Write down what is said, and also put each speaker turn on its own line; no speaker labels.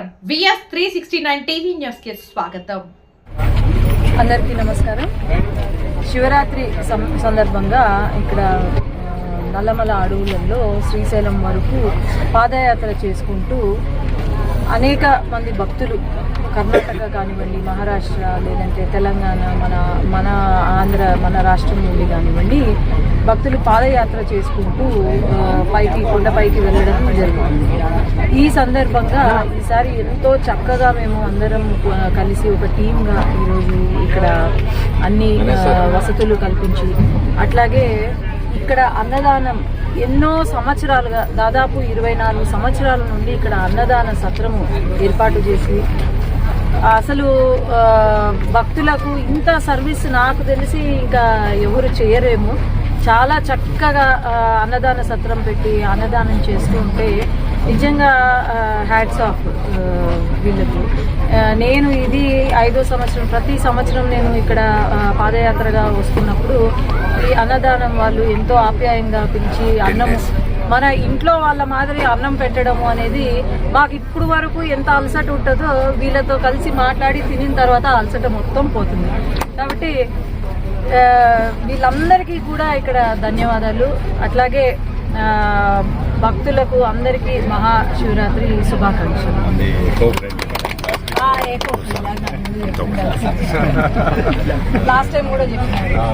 నమస్కారం. VS three sixty nine TV న్యూస్కి స్వాగతం.
అందరికీ నమస్కారం. శివరాత్రి సం- సందర్భంగా ఇక్కడ నల్లమల అడవులలో శ్రీశైలం వరకు పాదయాత్ర చేసుకుంటూ అనేక మంది భక్తులు కర్ణాటక కానివ్వండి మహారాష్ట్ర లేదంటే తెలంగాణ మన మన ఆంధ్ర మన రాష్ట్రం నుండి కానివ్వండి భక్తులు పాదయాత్ర చేసుకుంటూ పైకి కొండపైకి వెళ్ళడం జరుగుతుంది ఈ సందర్భంగా ఈసారి ఎంతో చక్కగా మేము అందరం కలిసి ఒక టీమ్గా ఈరోజు ఇక్కడ అన్ని వసతులు కల్పించి అట్లాగే ఇక్కడ అన్నదానం ఎన్నో సంవత్సరాలుగా దాదాపు ఇరవై నాలుగు సంవత్సరాల నుండి ఇక్కడ అన్నదాన సత్రము ఏర్పాటు చేసి అసలు భక్తులకు ఇంత సర్వీస్ నాకు తెలిసి ఇంకా ఎవరు చేయరేమో. చాలా చక్కగా అన్నదాన సత్రం పెట్టి అన్నదానం చేస్తుంటే నిజంగా హ్యాట్స్ ఆఫ్ వీళ్ళకు. నేను ఇది ఐదో సంవత్సరం ప్రతి సంవత్సరం నేను ఇక్కడ పాదయాత్రగా వస్తున్నప్పుడు ఈ అన్నదానం వాళ్ళు ఎంతో ఆప్యాయంగా పిలిచి అన్నం మన ఇంట్లో వాళ్ళ మాదిరి అన్నం పెట్టడము అనేది మాకు ఇప్పుడు వరకు ఎంత అలసట ఉంటుందో వీళ్ళతో కలిసి మాట్లాడి తినిన తర్వాత అలసట మొత్తం పోతుంది. కాబట్టి వీళ్ళందరికీ కూడా ఇక్కడ ధన్యవాదాలు. అట్లాగే భక్తులకు అందరికీ మహాశివరాత్రి శుభాకాంక్షలు. లాస్ట్ టైం కూడా చెప్పినారు.